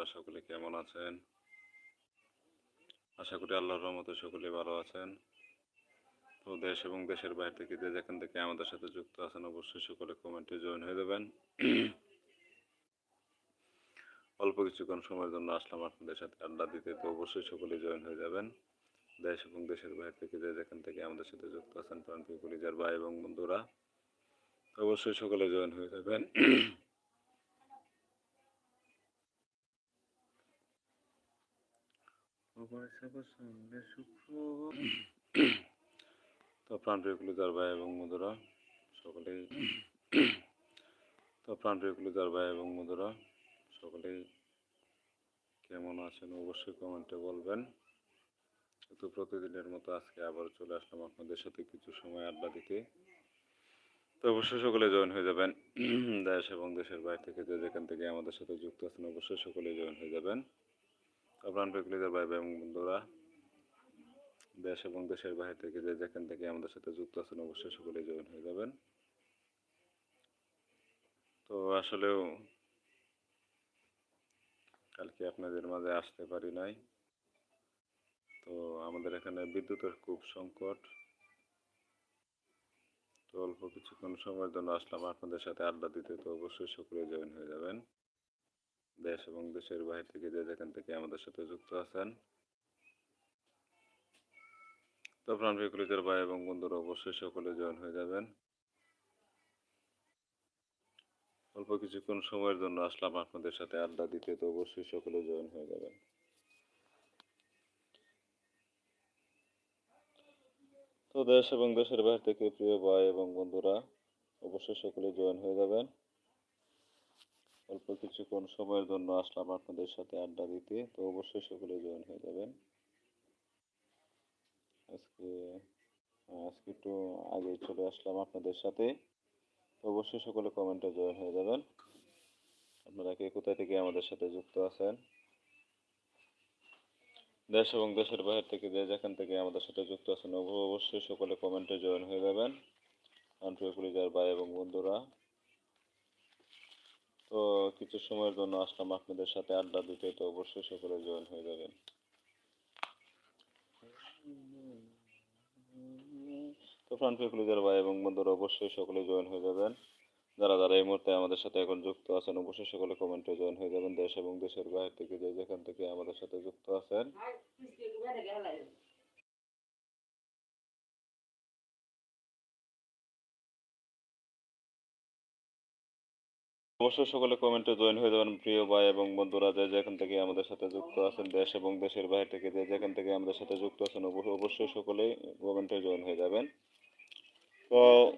বন্ধুরা সকলে কেমন আছেন? আশা করি আল্লাহর রহমতে সকলে ভালো আছেন। তো দেশ এবং দেশের বাইরে থেকে যে যেখান থেকে আমাদের সাথে যুক্ত আছেন, অবশ্যই সকলে কমেন্টে জয়েন হয়ে যাবেন। অল্প কিছুক্ষণ সময়ের জন্য আসলাম আপনাদের সাথে আড্ডা দিতে, তো অবশ্যই সকলে জয়েন হয়ে যাবেন। দেশ এবং দেশের বাইরে থেকে যে যেখান থেকে আমাদের সাথে যুক্ত আছেন প্রান্তিক কলিজার ভাই এবং বন্ধুরা, অবশ্যই সকলে জয়েন হয়ে যাবেন। তো প্রাণপ্রিয় কলিজার ভাই এবং বন্ধুরা সকলেই তো প্রাণপ্রিয় কলিজার ভাই এবং বন্ধুরা সকলেই কেমন আছেন অবশ্যই কমেন্টে বলবেন। তো প্রতিদিনের মতো আজকে আবার চলে আসলাম আপনাদের সাথে কিছু সময় আড্ডা দিতে। তো অবশ্যই সকলে জয়েন হয়ে যাবেন। দেশ এবং দেশের বাইরে থেকে যে যেখান থেকে আমাদের সাথে যুক্ত আছেন, অবশ্যই সকলে জয়েন হয়ে যাবেন। তো প্রাণপ্রিয় কলিজার ভাই এবং বন্ধুরা, দেশ এবং দেশের বাইরে থেকে যে যেখান থেকে আমাদের সাথে যুক্ত আছেন, অবশ্যই সকলে জয়েন হয়ে যাবেন। তো আসলেও কালকে আপনাদের মাঝে আসতে পারি নাই। তো আমাদের এখানে বিদ্যুতের খুব সংকট। তো অল্প কিছুক্ষণ সময়ের জন্য আসলাম আপনাদের সাথে আড্ডা দিতে, তো অবশ্যই সকলে জয়েন হয়ে যাবেন। দেশ এবং দেশের বাইরে থেকে যে যেখান থেকে আমাদের সাথে যুক্ত আছেন। তো প্রাণপ্রিয় কলিজার ভাই এবং বন্ধুরা, অবশ্যই সকলে জয়েন হয়ে যাবেন। অল্প কিছুক্ষণ সময়ের জন্য আসলাম আপনাদের সাথে আড্ডা দিতে, তো অবশ্যই সকলে জয়েন হয়ে যাবেন। তো দেশ এবং দেশের বাইরে থেকে প্রিয় ভাই এবং বন্ধুরা, অবশ্যই সকলে জয়েন হয়ে যাবেন। অল্প কিছুক্ষণ সময়ের জন্য আসলাম আপনাদের সাথে আড্ডা দিতে, তো অবশ্যই সকলে জয়েন হয়ে যাবেন। আজকে আজকে একটু আগে চলে আসলাম আপনাদের সাথে, তো অবশ্যই সকলে কমেন্টে জয়েন হয়ে যাবেন। আপনারা কে কোথা থেকে আমাদের সাথে যুক্ত আছেন? দেশ এবং দেশের বাইরে থেকে যে যেখান থেকে আমাদের সাথে যুক্ত আছেন, অব- অবশ্যই সকলে কমেন্টে জয়েন হয়ে যাবেন। আন্তরিক পরিবার ভাই এবং বন্ধুরা তো কিছু সময়ের জন্য আসলাম আপনাদের সাথে আড্ডা দিতে, তো অবশ্যই সকলে জয়েন হয়ে যাবেন। তো ফ্রান্ট ভাই এবং বন্ধুরা, অবশ্যই সকলে জয়েন হয়ে যাবেন। যারা যারা এই মুহূর্তে আমাদের সাথে এখন যুক্ত আছেন, অবশ্যই সকলে কমেন্টে জয়েন হয়ে যাবেন। দেশ এবং দেশের বাইরে থেকে যে যেখান থেকে আমাদের সাথে যুক্ত আছেন। অবশ্যই সকলে কমেন্টে জয়েন হয়ে যাবেন প্রিয় ভাই এবং বন্ধুরা যে যেখান থেকে আমাদের সাথে যুক্ত আছেন দেশ এবং দেশের বাইরে থেকে যে যেখান থেকে আমাদের সাথে যুক্ত আছেন, অবশ্য- অবশ্যই সকলেই কমেন্টে জয়েন হয়ে যাবেন। তো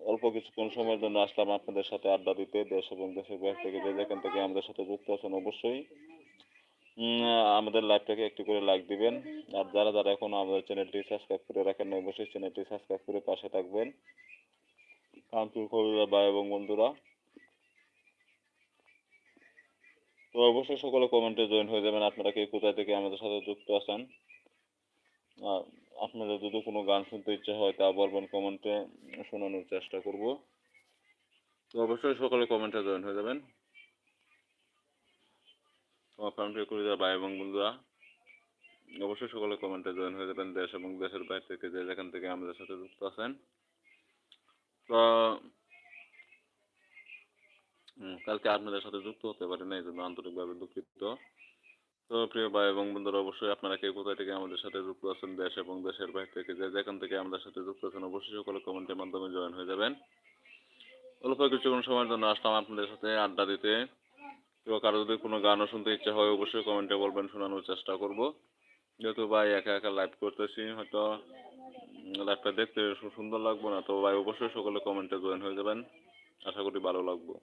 অল্প কিছুক্ষণ সময়ের জন্য আসলাম আপনাদের সাথে আড্ডা দিতে, দেশ এবং দেশের বাইরে থেকে যে যেখান থেকে আমাদের সাথে যুক্ত আছেন অবশ্যই আমাদের লাইভটাকে একটু করে লাইক দিবেন। আর যারা যারা এখনও আমাদের চ্যানেলটি সাবস্ক্রাইব করে রাখেন অবশ্যই চ্যানেলটি সাবস্ক্রাইব করে পাশে থাকবেন। কামচুর খবর ভাই এবং বন্ধুরা। তো অবশ্যই সকলে কমেন্টে জয়েন হয়ে যাবেন। আপনারা কে কোথায় থেকে আমাদের সাথে যুক্ত আছেন আপনাদের যদি কোনো গান শুনতে ইচ্ছা হয় তা বলবেন কমেন্টে, শোনানোর চেষ্টা করব। তো অবশ্যই সকলে কমেন্টে জয়েন হয়ে যাবেন। ভাই এবং বন্ধুরা, অবশ্যই সকলে কমেন্টে জয়েন হয়ে যাবেন। দেশ এবং দেশের বাইরে থেকে যে যেখান থেকে আমাদের সাথে যুক্ত আছেন। তো কালকে আপনাদের সাথে যুক্ত হতে পারি না এই জন্য আন্তরিকভাবে দুঃখিত। তো প্রিয় ভাই এবং বন্ধুরা, অবশ্যই আপনারা কে কোথায় থেকে আমাদের সাথে যুক্ত আছেন, দেশ এবং দেশের বাইরে থেকে, যে যেখান থেকে আমাদের সাথে যুক্ত আছেন, অবশ্যই সকলে কমেন্টের মাধ্যমে জয়েন হয়ে যাবেন। অল্প কিছুক্ষণ সময়ের জন্য আসলাম আপনাদের সাথে আড্ডা দিতে। তো কারও যদি কোনো গানও শুনতে ইচ্ছা হয়, অবশ্যই কমেন্টে বলবেন, শোনানোর চেষ্টা করব। যেহেতু ভাই একা একা লাইভ করতেছি, হয়তো লাইভটা দেখতে সুন্দর লাগবে না, তো ভাই অবশ্যই সকলে কমেন্টে জয়েন হয়ে যাবেন। আশা করি ভালো লাগবে।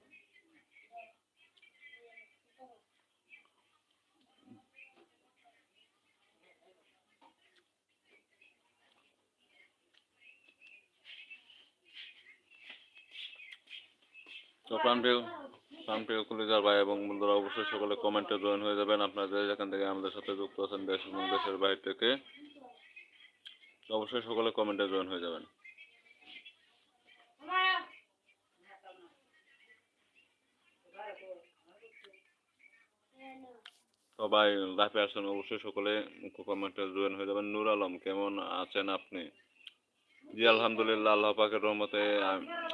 তো প্রাণপ্রিয় প্রাণপ্রিয় কলিজার ভাই এবং বন্ধুরা, অবশ্যই সকলে কমেন্টে জয়েন হয়ে যাবেন। আপনারা যেখান থেকে আমাদের সাথে যুক্ত আছেন, দেশ এবং দেশের বাইরে থেকে, অবশ্যই সকলে কমেন্টে জয়েন হয়ে যাবেন। তো ভাই লাইফে আসছেন অবশ্যই সকলে কমেন্টে জয়েন হয়ে যাবেন। নূর আলম, কেমন আছেন আপনি? জি, আলহামদুলিল্লাহ, আল্লাহ পাকের রহমতে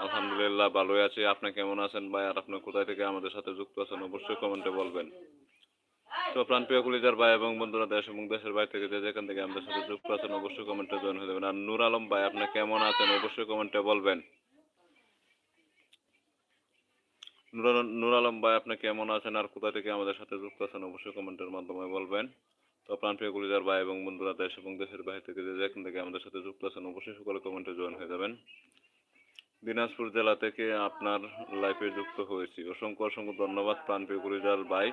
আলহামদুলিল্লাহ, ভালোই আছি। আপনি কেমন আছেন ভাই? আর আপনি কোথায় থেকে আমাদের সাথে যুক্ত আছেন? অবশ্যই কমেন্টে বলবেন। তো প্রাণপ্রিয় কুলিজার ভাই এবং বন্ধুরা, দেশ এবং দেশের বাইরে থেকে যেখান থেকে আমাদের সাথে যুক্ত আছেন, অবশ্যই কমেন্টে জয়েন হয়ে যাবেন। আর নূর আলম ভাই, আপনি কেমন আছেন? অবশ্যই কমেন্টে বলবেন। নূর আলম ভাই, আপনি কেমন আছেন? আর কোথা থেকে আমাদের সাথে যুক্ত আছেন? অবশ্যই কমেন্টের মাধ্যমে বলবেন। তো প্রাণপ্রিয় কুলিজার ভাই এবং বন্ধুরা, দেশ এবং দেশের বাইরে থেকে যে যেখান থেকে আমাদের সাথে যুক্ত আছেন, অবশ্যই সকলে কমেন্টে জয়েন হয়ে যাবেন। দিনাজপুর জেলা থেকে আপনার লাইফে যুক্ত হয়েছি। অসংখ্য অসংখ্য ধন্যবাদ প্রাণপ্রিয় কুলিজার ভাই।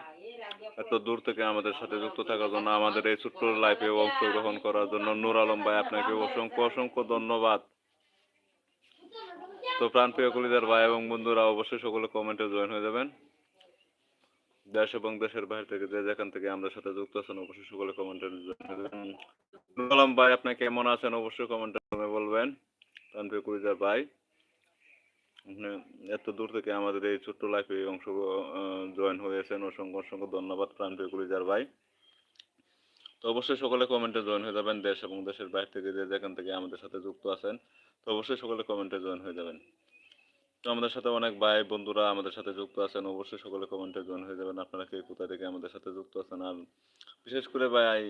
এত দূর থেকে আমাদের সাথে যুক্ত থাকার জন্য আমাদের এই ছোট্ট লাইফে অংশগ্রহণ করার জন্য নূর আলম ভাই, আপনাকে অসংখ্য অসংখ্য ধন্যবাদ। তো প্রাণপ্রিয় কলিজার ভাই এবং বন্ধুরা, অবশ্যই সকলে কমেন্টে জয়েন হয়ে যাবেন। দেশ এবং দেশের বাইরে থেকে যে যেখান থেকে আমাদের সাথে যুক্ত আছেন, অবশ্যই সকলে কমেন্টে জয়েন হয়ে যাবেন ভাই, আপনি কেমন আছেন? অবশ্যই কমেন্টে বলবেন। প্রাণপ্রিয় কলিজার ভাই এত দূর থেকে আমাদের এই ছোট্ট লাইফে অংশ জয়েন হয়েছেন। অসংখ্য অসংখ্য ধন্যবাদ প্রাণপ্রিয় কলিজার ভাই। তো অবশ্যই সকলে কমেন্টে জয়েন হয়ে যাবেন। দেশ এবং দেশের বাইরে থেকে যে যেখান থেকে আমাদের সাথে যুক্ত আছেন, তো অবশ্যই সকলে কমেন্টে জয়েন হয়ে যাবেন। তো আমাদের সাথে অনেক ভাই বন্ধুরা আমাদের সাথে যুক্ত আছেন, অবশ্যই সকলে কমেন্টে জয়েন হয়ে যাবেন। আপনারা কে, কোথা থেকে আমাদের সাথে যুক্ত আছেন? আর বিশেষ করে ভাই,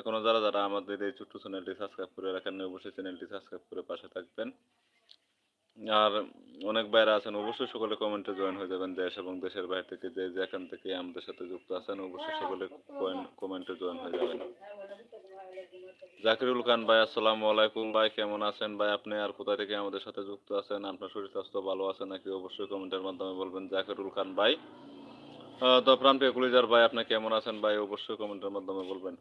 এখনও যারা যারা আমাদের এই ছোট্ট চ্যানেলটি সাবস্ক্রাইব করে রাখেন অবশ্যই চ্যানেলটি সাবস্ক্রাইব করে পাশে থাকবেন। আর অনেক বাইরে আছেন, অবশ্যই সকলে কমেন্টে জয়েন হয়ে যাবেন। দেশ এবং দেশের বাইরে থেকে যে, যেখান থেকে আমাদের সাথে যুক্ত আছেন, অবশ্যই সকলে কমেন্টে জয়েন হয়ে যাবেন। জাকিরুল খান ভাই, আসসালামু আলাইকুম। ভাই, কেমন আছেন? ভাই, আপনি আর কোথা থেকে আমাদের সাথে যুক্ত আছেন? আপনার শরীর স্বাস্থ্য ভালো আছে নাকি? অবশ্যই কমেন্টের মাধ্যমে বলবেন জাকিরুল খান ভাই। তো প্রাণপ্রিয় কুলিজার ভাই, আপনি কেমন আছেন ভাই? অবশ্যই কমেন্টের মাধ্যমে বলবেন।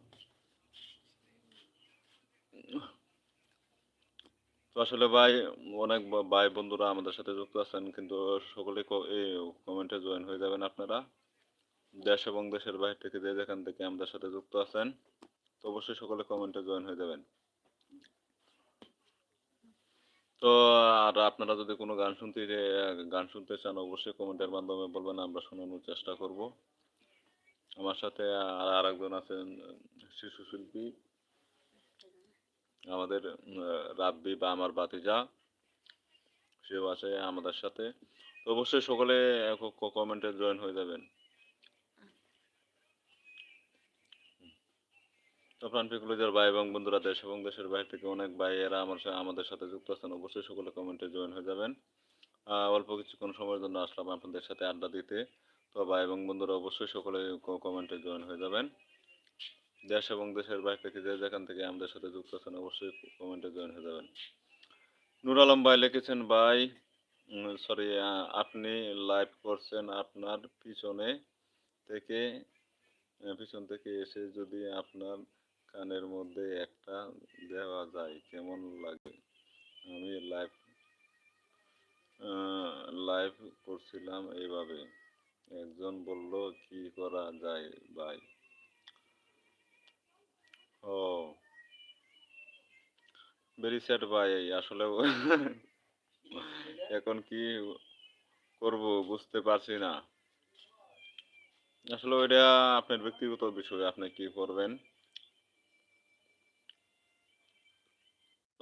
তো আসলে ভাই, অনেক ভাই বন্ধুরা আমাদের সাথে যুক্ত আছেন, কিন্তু সকলে কমেন্টে জয়েন হয়ে যাবেন আপনারা। দেশ এবং দেশের বাইরে থেকে যে যেখান থেকে আমাদের সাথে যুক্ত আছেন। তো অবশ্যই সকলে কমেন্টে জয়েন হয়ে যাবেন। তো আর আপনারা যদি কোনো গান শুনতে গান শুনতে চান, অবশ্যই কমেন্টের মাধ্যমে বলবেন, আমরা শোনানোর চেষ্টা করব। আমার সাথে আর আরেকজন আছেন, শিশু শিল্পী। আমাদের রাব্বি বা আমার বাতিজা সেও আছে আমাদের সাথে। তো অবশ্যই সকলে কমেন্টে জয়েন হয়ে যাবেন। তো প্রাণপ্রিকুলিজার ভাই এবং বন্ধুরা দেশ এবং দেশের বাইরে থেকে অনেক ভাইয়েরা আমার সাথে আমাদের সাথে যুক্ত আছেন। অবশ্যই সকলে কমেন্টে জয়েন হয়ে যাবেন। অল্প কিছুক্ষণ সময়ের জন্য আসলাম আপনাদের সাথে আড্ডা দিতে। তো ভাই এবং বন্ধুরা অবশ্যই সকলে কমেন্টে জয়েন হয়ে যাবেন। দেশ এবং দেশের বাইরে থেকে যে যেখান থেকে আমাদের সাথে যুক্ত আছেন, অবশ্যই কমেন্টে জয়েন হয়ে যাবেন। নুর আলম ভাই লিখেছেন, ভাই সরি আপনি লাইভ করছেন আপনার পিছনে থেকে পিছন থেকে এসে যদি আপনার কানের মধ্যে একটা দেওয়া যায়, কেমন লাগে? আমি লাইভ লাইভ করছিলাম এইভাবে। একজন বলল, কি করা যায় ভাই? ও ভেরি স্যাড ভাই, আসলে এখন কি করব বুঝতে পারছি না। আসলে ওইটা আপনার ব্যক্তিগত বিষয়, আপনি কি করবেন?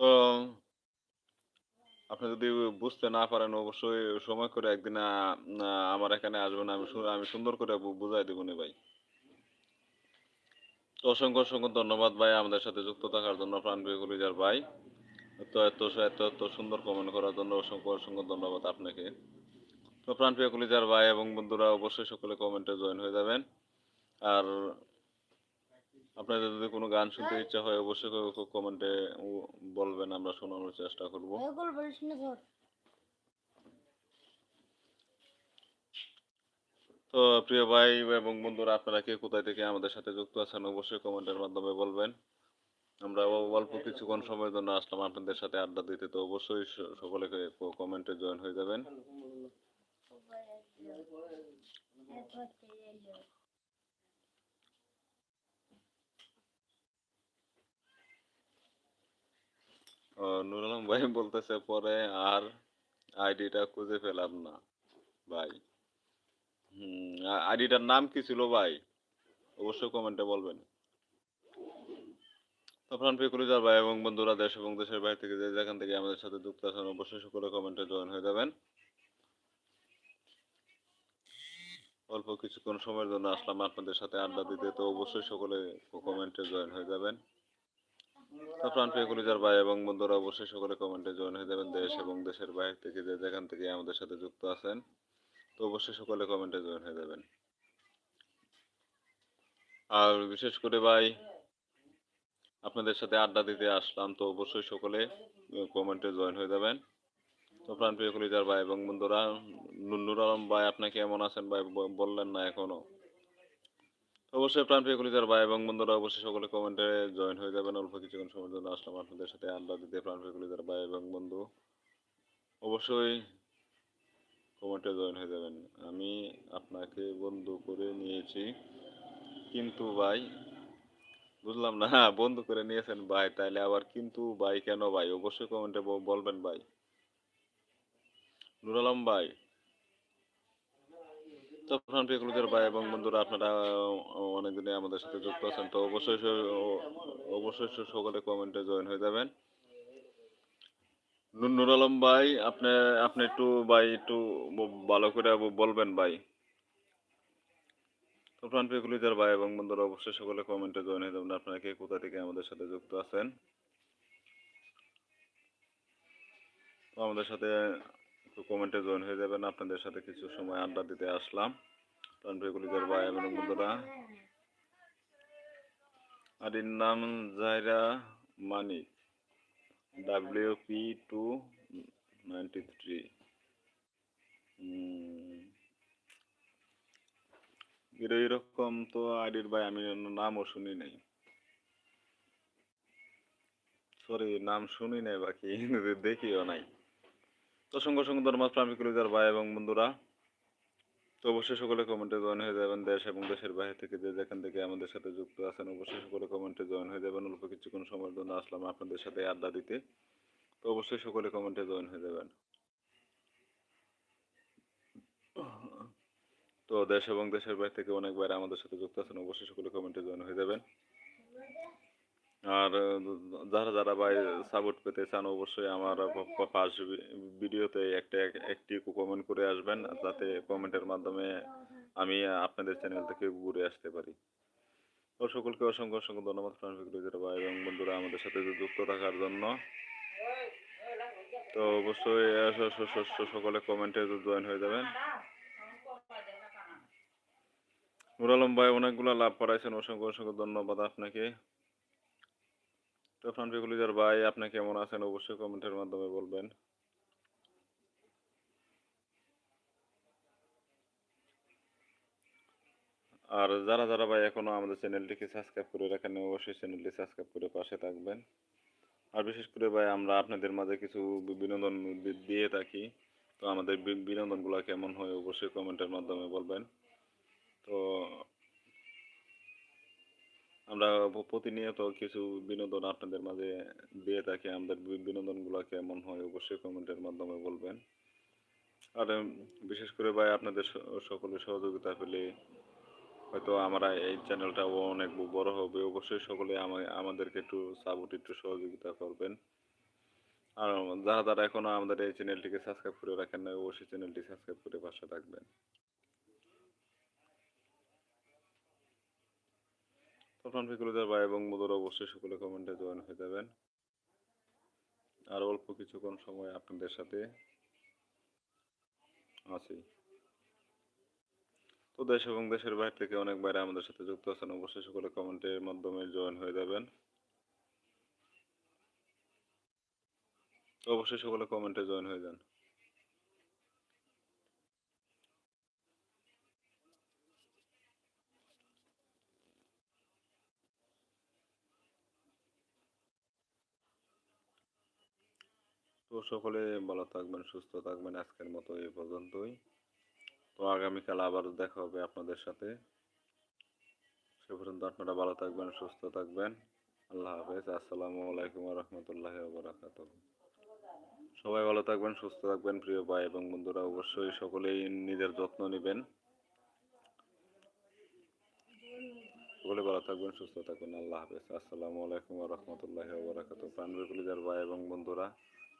তো আপনি যদি বুঝতে না পারেন, অবশ্যই সময় করে একদিন আমার এখানে আসবেন। আমি আমি সুন্দর করে বুঝাই দেবো ভাই। তো অসংখ্য অসংখ্য ধন্যবাদ ভাই আমাদের সাথে যুক্ত থাকার জন্য প্রাণপ্রিয় কলিজার ভাই। তো এত এত এত সুন্দর কমেন্ট করার জন্য অসংখ্য অসংখ্য ধন্যবাদ আপনাকে। তো প্রাণপ্রিয় কলিজার ভাই এবং বন্ধুরা, অবশ্যই সকলে কমেন্টে জয়েন হয়ে যাবেন। আর আপনাদের যদি কোনো গান শুনতে ইচ্ছা হয় অবশ্যই কমেন্টে বলবেন আমরা শোনানোর চেষ্টা করব। তো প্রিয় ভাই এবং বন্ধুরা আপনারা কে কোথায় থেকে আমাদের সাথে যুক্ত আছেন অবশ্যই কমেন্টের মাধ্যমে বলবেন। আমরা অল্প কিছুক্ষণ সময়ের জন্য আসলাম আপনাদের সাথে আড্ডা দিতে তো অবশ্যই সকলে কমেন্টে জয়েন হয়ে যাবেন। নুর আলম ভাই বলতেছে, পরে আর আইডিটা খুঁজে পেলাম না, ভাই। হুম আইডিটার নাম কি ছিল ভাই? অবশ্যই কমেন্টে বলবেন। তো প্রাণ প্রিয় কলিজার ভাই এবং বন্ধুরা দেশ এবং দেশের বাইরে থেকে যে যেখান থেকে আমাদের সাথে যুক্ত আছেন, অবশ্যই সকলে কমেন্টে জয়েন হয়ে যাবেন। অল্প কিছুক্ষণ সময়ের জন্য আসলাম আপনাদের সাথে আড্ডা দিতে, তো অবশ্যই সকলে কমেন্টে জয়েন হয়ে যাবেন। ভাই এবং বন্ধুরা অবশ্যই সকলে কমেন্টে জয়েন হয়ে যাবেন। দেশ এবং দেশের বাইরে থেকে যে যেখান থেকে আমাদের সাথে যুক্ত আছেন, তো অবশ্যই সকলে কমেন্টে জয়েন হয়ে যাবেন। আর বিশেষ করে ভাই, আপনাদের সাথে আড্ডা দিতে আসলাম, তো অবশ্যই সকলে কমেন্টে জয়েন হয়ে যাবেন। তো প্রাণ প্রিয় কলিজার ভাই এবং বন্ধুরা নু- নুর আলম ভাই, আপনি কেমন আছেন ভাই? বললেন না এখনও। অবশ্যই প্রাণ প্রিয় কলিজার ভাই এবং বন্ধুরা, অবশ্যই সকলে কমেন্টে জয়েন হয়ে যাবেন। অল্প কিছুক্ষণ সময়ের জন্য আসলাম আপনাদের সাথে। আড্ডা দিতে প্রাণ প্রিয় কলিজার ভাই এবং বন্ধু, অবশ্যই কমেন্টে জয়েন হয়ে যাবেন। আমি আপনাকে বন্ধু করে নিয়েছি। কিন্তু ভাই, বুঝলাম না। বন্ধু করে নিয়েছেন ভাই, তাইলে আবার কিন্তু ভাই কেন ভাই? অবশ্যই কমেন্টে বলবেন ভাই। নুর আলম ভাই তো প্রাণ প্রিয় ভাই এবং বন্ধুরা আপনারা অনেকদিনে আমাদের সাথে যুক্ত আছেন, তো অবশ্যই অবশ্যই সকলে কমেন্টে জয়েন হয়ে যাবেন। নুর আলম ভাই, আপনি আপনি একটু, ভাই, একটু ভালো করে বলবেন ভাই। তো প্রাণ প্রিয় ভাই এবং বন্ধুরা, অবশ্যই সকলে কমেন্টে জয়েন হয়ে যাবেন। আপনারা কে, কোথা থেকে আমাদের সাথে যুক্ত আছেন? আমাদের সাথে একটু কমেন্টে জয়েন হয়ে যাবেন। আপনাদের সাথে কিছু সময় আড্ডা দিতে আসলাম। প্রাণ প্রিয় কলিজার ভাই এবং বন্ধুরা। আর নাম Zaira Manik W P two ninety three এরকম তো আইডির ভাই, আমি নামও শুনি নাই। সরি নাম শুনি নাই, বাকি দেখিও নাই। সঙ্গে সঙ্গে ধর্মাস প্রামিক কলিজার ভাই এবং বন্ধুরা। তো অবশ্যই সকলে কমেন্টে জয়েন হয়ে যাবেন দেশ এবং দেশের বাইরে থেকে যে যেখান থেকে আমাদের সাথে যুক্ত আছেন, অবশ্যই সকলে কমেন্টে জয়েন হয়ে যাবেন। অল্প কিছুক্ষণ সময়ের জন্য আসলাম আপনাদের সাথে আড্ডা দিতে। তো অবশ্যই সকলে কমেন্টে জয়েন হয়ে যাবেন। তো দেশ এবং দেশের বাইরে থেকে অনেক বাইরে আমাদের সাথে যুক্ত আছেন, অবশ্যই সকলে কমেন্টে জয়েন হয়ে যাবেন। আর যারা যারা ভাই সাপোর্ট পেতে চান অবশ্যই আমার পাশ ভিডিওতে একটা একটি কমেন্ট করে আসবেন যাতে কমেন্টের মাধ্যমে আমি আপনাদের চ্যানেল থেকে ঘুরে আসতে পারি। তো সকলকে অসংখ্য অসংখ্য ধন্যবাদ ফ্রান্সিক ভাই এবং বন্ধুরা আমাদের সাথে যুক্ত থাকার জন্য। তো অবশ্যই সকলে কমেন্টে জয়েন হয়ে যাবেন। নুর আলম ভাই অনেকগুলো লাভ করাইছেন অসংখ্য অসংখ্য ধন্যবাদ আপনাকে। তো ফ্রান্সিক ভাই, আপনি কেমন আছেন? অবশ্যই কমেন্টের মাধ্যমে বলবেন। আর যারা যারা ভাই এখনও আমাদের চ্যানেলটিকে সাবস্ক্রাইব করে রাখেন অবশ্যই চ্যানেলটি সাবস্ক্রাইব করে পাশে থাকবেন। আর বিশেষ করে ভাই, আমরা আপনাদের মাঝে কিছু বিনোদন দিয়ে থাকি। তো আমাদের বিনোদনগুলো কেমন হয়, অবশ্যই কমেন্টের মাধ্যমে বলবেন। তো আমরা প্রতিনিয়ত কিছু বিনোদন আপনাদের মাঝে দিয়ে থাকি। আমাদের বিনোদনগুলো কেমন হয় অবশ্যই কমেন্টের মাধ্যমে বলবেন। আর বিশেষ করে ভাই আপনাদের সকলের সহযোগিতা পেলে হয়তো আমরা এই চ্যানেলটা অনেক বড় হবে। অবশ্যই সকলে আমা- আমাদেরকে একটু সাপোর্ট একটু সহযোগিতা করবেন। আর যারা যারা এখনও আমাদের এই চ্যানেলটিকে সাবস্ক্রাইব করে রাখেন না অবশ্যই চ্যানেলটি সাবস্ক্রাইব করে পাশে থাকবেন। তখন ফিকুলুজার ভাই এবং মধুর অবশ্যই সকলে কমেন্টে জয়েন হয়ে যাবেন। আর অল্প কিছুক্ষণ সময় আপনাদের সাথে আছি। তো দেশ এবং দেশের বাইরে থেকে অনেক বাইরে আমাদের সাথে যুক্ত আছেন, অবশ্যই সকলে কমেন্টের মাধ্যমে জয়েন হয়ে যাবেন। অবশ্যই সকলে কমেন্টে জয়েন হয়ে যান। তো সকলে ভালো থাকবেন, সুস্থ থাকবেন আজকের মতো এই পর্যন্তই। তো আগামীকাল আবার দেখা হবে আপনাদের সাথে। সে পর্যন্ত আপনারা ভালো থাকবেন, সুস্থ থাকবেন। আল্লাহ হাফেজ। আসসালামু আলাইকুম রহমতুল্লাহ বারাকাত সবাই ভালো থাকবেন, সুস্থ থাকবেন, প্রিয় ভাই এবং বন্ধুরা, অবশ্যই সকলেই নিজের যত্ন নেবেন। সকলে ভালো থাকবেন, সুস্থ থাকবেন। আল্লাহ হাফেজ। আসসালামু আলাইকুম রহমতুল্লাহ বরাকাত প্রাণবীর কলিজার ভাই এবং বন্ধুরা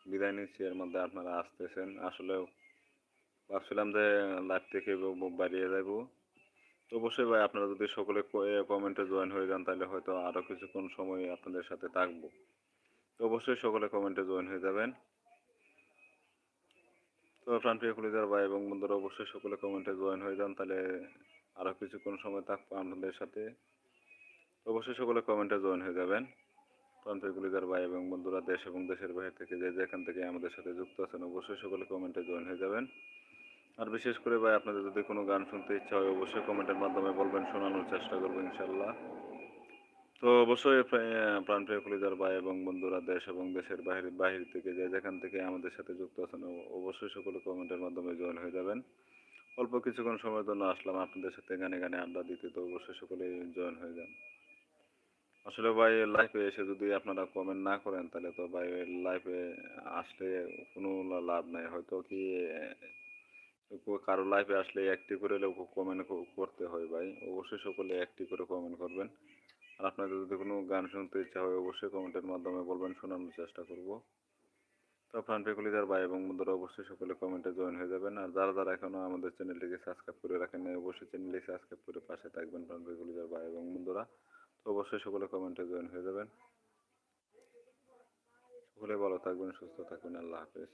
বিদায় নিচ্ছি, এর মধ্যে আপনারা আসতেছেন। আসলেও ভাবছিলাম যে লাইভ থেকে বাড়িয়ে যাব তো অবশ্যই ভাই, আপনারা যদি সকলে কমেন্টে জয়েন হয়ে যান, তাহলে হয়তো আরও কিছুক্ষণ সময় আপনাদের সাথে থাকব। তো অবশ্যই সকলে কমেন্টে জয়েন হয়ে যাবেন। তো প্রাণপ্রিয় কলিজার ভাই এবং বন্ধুরা, অবশ্যই সকলে কমেন্টে জয়েন হয়ে যান, তাহলে আরও কিছুক্ষণ সময় থাকব আপনাদের সাথে। অবশ্যই সকলে কমেন্টে জয়েন হয়ে যাবেন। কলিজার ভাই এবং বন্ধুরা দেশ এবং দেশের বাইরে থেকে যে যেখান থেকে আমাদের সাথে যুক্ত আছেন, অবশ্যই সকলে কমেন্টে জয়েন হয়ে যাবেন। আর বিশেষ করে ভাই, আপনাদের যদি কোনো গান শুনতে ইচ্ছা হয়, অবশ্যই কমেন্টের মাধ্যমে বলবেন, শোনানোর চেষ্টা করব ইনশাল্লাহ তো অবশ্যই প্রা- প্রাণপ্রিয় কলিজার ভাই এবং বন্ধুরা দেশ এবং দেশের বাইরে বাহির থেকে যে যেখান থেকে আমাদের সাথে যুক্ত আছেন অবশ্যই সকলে কমেন্টের মাধ্যমে জয়েন হয়ে যাবেন। অল্প কিছুক্ষণ সময়ের জন্য আসলাম আপনাদের সাথে গানে গানে আড্ডা দিতে, তো অবশ্যই সকলে জয়েন হয়ে যান। আসলে ভাই লাইফে এসে যদি আপনারা কমেন্ট না করেন, তাহলে তো ভাই লাইফে আসলে কোনো লাভ নাই। হয়তো কি কারও লাইফে আসলে একটি করে কমেন্ট করতে হয় ভাই। অবশ্যই সকলে একটি করে কমেন্ট করবেন। আর আপনাদের যদি কোনো গান শুনতে ইচ্ছা হয়, অবশ্যই কমেন্টের মাধ্যমে বলবেন, শোনানোর চেষ্টা করব। তো কলিজার ভাই এবং বন্ধুরা, অবশ্যই সকলে কমেন্টে জয়েন হয়ে যাবেন। আর যারা যারা এখনও আমাদের চ্যানেলটিকে সাবস্ক্রাইব করে রাখেন অবশ্যই চ্যানেলটি সাবস্ক্রাইব করে পাশে থাকবেন কলিজার ভাই এবং বন্ধুরা। অবশ্যই সকলে কমেন্টে জয়েন হয়ে যাবেন। সকলে ভালো থাকবেন সুস্থ থাকবেন আল্লাহ হাফেজ।